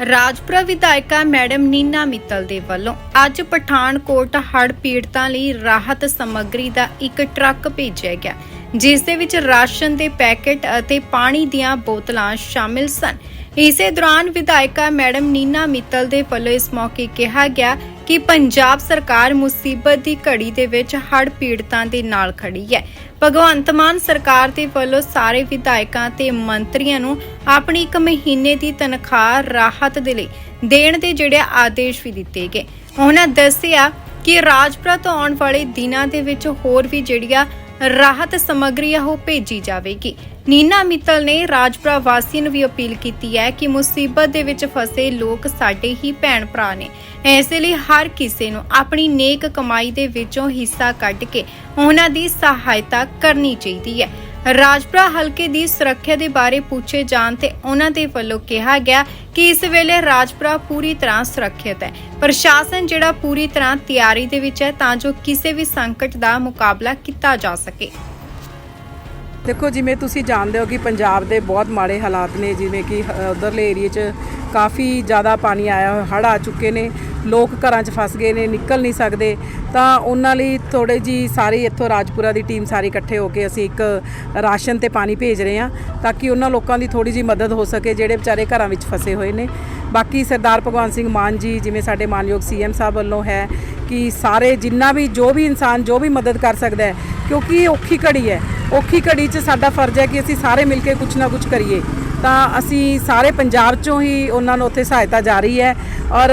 ਰਾਜਪੁਰਾ ਵਿਧਾਇਕਾ ਮੈਡਮ ਨੀਨਾ ਮਿੱਤਲ ਦੇ ਵੱਲੋਂ ਅੱਜ ਪਠਾਨਕੋਟ ਹੜ੍ਹ ਪੀੜਤਾਂ ਲਈ ਰਾਹਤ ਸਮੱਗਰੀ ਦਾ ਇੱਕ ਟਰੱਕ ਭੇਜਿਆ ਗਿਆ, ਜਿਸ ਦੇ ਵਿੱਚ ਰਾਸ਼ਨ ਦੇ ਪੈਕੇਟ ਅਤੇ ਪਾਣੀ ਦੀਆਂ ਬੋਤਲਾਂ ਸ਼ਾਮਿਲ ਸਨ। ਇਸੇ ਦੌਰਾਨ ਵਿਧਾਇਕਾ ਮੈਡਮ ਨੀਨਾ ਮਿੱਤਲ ਦੇ ਵੱਲੋਂ ਇਸ ਮੌਕੇ ਕਿਹਾ ਗਿਆ ਕਿ ਪੰਜਾਬ ਸਰਕਾਰ ਮੁਸੀਬਤ ਦੀ ਘੜੀ ਦੇ ਵਿੱਚ ਹੜ੍ਹ ਪੀੜਤਾਂ ਦੇ ਨਾਲ ਖੜੀ ਹੈ। ਭਗਵੰਤ ਮਾਨ ਸਰਕਾਰ ਦੇ ਵੱਲੋਂ ਸਾਰੇ ਵਿਧਾਇਕਾਂ ਤੇ ਮੰਤਰੀਆਂ ਨੂੰ ਆਪਣੀ ਇੱਕ ਮਹੀਨੇ ਦੀ ਤਨਖਾਹ ਰਾਹਤ ਦੇ ਲਈ ਦੇਣ ਦੇ ਜਿਹੜੇ ਆਦੇਸ਼ ਵੀ ਦਿੱਤੇ ਗਏ। ਉਹਨਾਂ ਦੱਸਿਆ ਕਿ ਰਾਜਪੁਰਾ ਤੋਂ ਆਉਣ ਵਾਲੇ ਦਿਨਾਂ ਦੇ ਵਿੱਚ ਹੋਰ ਵੀ ਜਿਹੜੀਆਂ ਰਾਹਤ ਸਮੱਗਰੀ ਉਹ ਭੇਜੀ ਜਾਵੇਗੀ। ਨੀਨਾ ਮਿੱਤਲ ਨੇ ਰਾਜਪੁਰਾ ਵਾਸੀਆਂ ਨੂੰ ਵੀ ਅਪੀਲ ਕੀਤੀ ਹੈ ਕਿ ਮੁਸੀਬਤ ਦੇ ਵਿੱਚ ਫਸੇ ਲੋਕ ਸਾਡੇ ਹੀ ਭੈਣ ਭਰਾ ਨੇ। ਐਸੇ ਲਈ ਹਰ ਕਿਸੇ ਨੂੰ ਆਪਣੀ ਨੇਕ ਕਮਾਈ ਦੇ ਵਿੱਚੋਂ ਹਿੱਸਾ ਕੱਢ ਕੇ ਉਹਨਾਂ ਦੀ ਸਹਾਇਤਾ ਕਰਨੀ ਚਾਹੀਦੀ ਹੈ। ਰਾਜਪੁਰਾ ਹਲਕੇ ਦੀ ਸੁਰੱਖਿਆ ਦੇ ਬਾਰੇ ਪੁੱਛੇ ਜਾਣ ਤੇ ਉਹਨਾਂ ਦੇ ਵੱਲੋਂ ਕਿਹਾ ਗਿਆ ਕਿ ਇਸ ਵੇਲੇ ਰਾਜਪੁਰਾ ਪੂਰੀ ਤਰ੍ਹਾਂ ਸੁਰੱਖਿਅਤ ਹੈ। ਪ੍ਰਸ਼ਾਸਨ ਜਿਹੜਾ ਪੂਰੀ ਤਰ੍ਹਾਂ ਤਿਆਰੀ ਦੇ ਵਿੱਚ ਹੈ, ਤਾਂ ਜੋ ਕਿਸੇ ਵੀ ਸੰਕਟ ਦਾ ਮੁਕਾਬਲਾ ਕੀਤਾ ਜਾ ਸਕੇ। ਦੇਖੋ, ਜਿਵੇਂ ਤੁਸੀਂ ਜਾਣਦੇ ਹੋ ਕਿ ਪੰਜਾਬ ਦੇ ਬਹੁਤ ਮਾੜੇ ਹਾਲਾਤ ਨੇ, ਜਿਵੇਂ ਕਿ ਉਧਰਲੇ ਏਰੀਏ 'ਚ ਕਾਫੀ ਜ਼ਿਆਦਾ ਪਾਣੀ ਆਇਆ ਹੋਇਆ ਆ ਚੁੱਕੇ ਨੇ। ਲੋਕ ਘਰਾਂ 'ਚ ਫਸ ਗਏ ਨੇ, ਨਿਕਲ ਨਹੀਂ ਸਕਦੇ, ਤਾਂ ਉਹਨਾਂ ਲਈ ਥੋੜੇ ਜੀ ਸਾਰੀ ਇੱਥੋਂ ਰਾਜਪੁਰਾ ਦੀ ਟੀਮ ਸਾਰੀ ਇਕੱਠੇ ਹੋ ਕੇ ਅਸੀਂ ਇੱਕ ਰਾਸ਼ਨ ਤੇ ਪਾਣੀ ਭੇਜ ਰਹੇ ਹਾਂ, ਤਾਂ ਕਿ ਉਹਨਾਂ ਲੋਕਾਂ ਦੀ ਥੋੜੀ ਜੀ ਮਦਦ ਹੋ ਸਕੇ, ਜਿਹੜੇ ਵਿਚਾਰੇ ਘਰਾਂ ਵਿੱਚ ਫਸੇ ਹੋਏ ਨੇ। ਬਾਕੀ ਸਰਦਾਰ ਭਗਵੰਤ ਸਿੰਘ ਮਾਨ ਜੀ, ਜਿਵੇਂ ਸਾਡੇ ਮਾਨਯੋਗ ਸੀਐਮ ਸਾਹਿਬ ਵੱਲੋਂ ਹੈ ਕਿ ਸਾਰੇ ਜਿੰਨਾ ਵੀ, ਜੋ ਵੀ ਇਨਸਾਨ, ਜੋ ਵੀ ਮਦਦ ਕਰ ਸਕਦਾ ਹੈ, ਕਿਉਂਕਿ ਇਹ ਔਖੀ ਘੜੀ ਹੈ। ਔਖੀ ਘੜੀ 'ਚ ਸਾਡਾ ਫਰਜ਼ ਹੈ ਕਿ ਅਸੀਂ ਸਾਰੇ ਮਿਲ ਕੇ ਕੁਝ ਨਾ ਕੁਝ ਕਰੀਏ। ਤਾਂ ਅਸੀਂ ਸਾਰੇ ਪੰਜਾਬ ਚੋਂ ਹੀ ਉਹਨਾਂ ਨੂੰ ਉੱਥੇ ਸਹਾਇਤਾ ਜਾਰੀ ਹੈ ਔਰ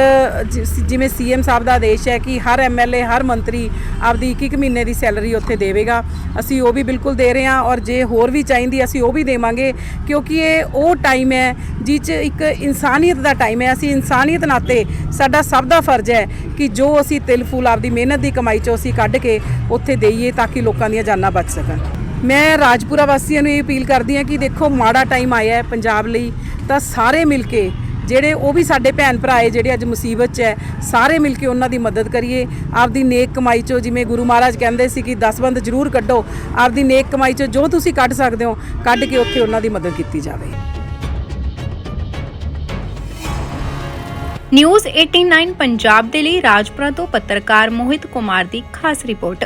ਜਿ- ਜਿਵੇਂ ਸੀਐਮ ਸਾਹਿਬ ਦਾ ਆਦੇਸ਼ ਹੈ ਕਿ ਹਰ ਐਮਐਲਏ ਹਰ ਮੰਤਰੀ ਆਪਦੀ ਇੱਕ ਇੱਕ ਮਹੀਨੇ ਦੀ ਸੈਲਰੀ ਉੱਥੇ ਦੇਵੇਗਾ, ਅਸੀਂ ਉਹ ਵੀ ਬਿਲਕੁਲ ਦੇ ਰਹੇ ਹਾਂ ਔਰ ਜੇ ਹੋਰ ਵੀ ਚਾਹੀਦੀ ਅਸੀਂ ਉਹ ਵੀ ਦੇਵਾਂਗੇ ਕਿਉਂਕਿ ਇਹ ਉਹ ਟਾਈਮ ਹੈ ਜਿਹ 'ਚ ਇੱਕ ਇਨਸਾਨੀਅਤ ਦਾ ਟਾਈਮ ਹੈ, ਅਸੀਂ ਇਨਸਾਨੀਅਤ ਨਾਤੇ ਸਾਡਾ ਸਭ ਦਾ ਫਰਜ਼ ਹੈ ਕਿ ਜੋ ਅਸੀਂ ਤਿਲ ਫੁੱਲ ਆਪਦੀ ਮਿਹਨਤ ਦੀ ਕਮਾਈ ਚੋਂ ਅਸੀਂ ਕੱਢ ਕੇ ਉੱਥੇ ਦੇਈਏ ਤਾਂ ਕਿ ਲੋਕਾਂ ਦੀਆਂ ਜਾਨਾਂ ਬਚ ਸਕਣ। ਮੈਂ ਰਾਜਪੁਰਾ ਵਾਸੀਆਂ ਨੂੰ ਇਹ ਅਪੀਲ ਕਰਦੀ ਹਾਂ ਕਿ ਦੇਖੋ, ਮਾੜਾ ਟਾਈਮ ਆਇਆ ਹੈ ਪੰਜਾਬ ਲਈ, ਤਾਂ ਸਾਰੇ ਮਿਲ ਕੇ ਜਿਹੜੇ ਉਹ ਵੀ ਸਾਡੇ ਭੈਣ ਭਰਾ ਹੈ, ਜਿਹੜੇ ਅੱਜ ਮੁਸੀਬਤ 'ਚ ਹੈ, ਸਾਰੇ ਮਿਲ ਕੇ ਉਹਨਾਂ ਦੀ ਮਦਦ ਕਰੀਏ। ਆਪਦੀ ਨੇਕ ਕਮਾਈ 'ਚੋਂ ਜਿਵੇਂ ਗੁਰੂ ਮਹਾਰਾਜ ਕਹਿੰਦੇ ਸੀ ਕਿ ਦਸਵੰਦ ਜ਼ਰੂਰ ਕੱਢੋ, ਆਪਦੀ ਨੇਕ ਕਮਾਈ 'ਚੋਂ ਜੋ ਤੁਸੀਂ ਕੱਢ ਸਕਦੇ ਹੋ, ਕੱਢ ਕੇ ਉੱਥੇ ਉਹਨਾਂ ਦੀ ਮਦਦ ਕੀਤੀ ਜਾਵੇ। ਨਿਊਜ਼ 89 ਪੰਜਾਬ ਦੇ ਲਈ ਰਾਜਪੁਰਾ ਤੋਂ ਪੱਤਰਕਾਰ ਮੋਹਿਤ ਕੁਮਾਰ ਦੀ ਖਾਸ ਰਿਪੋਰਟ।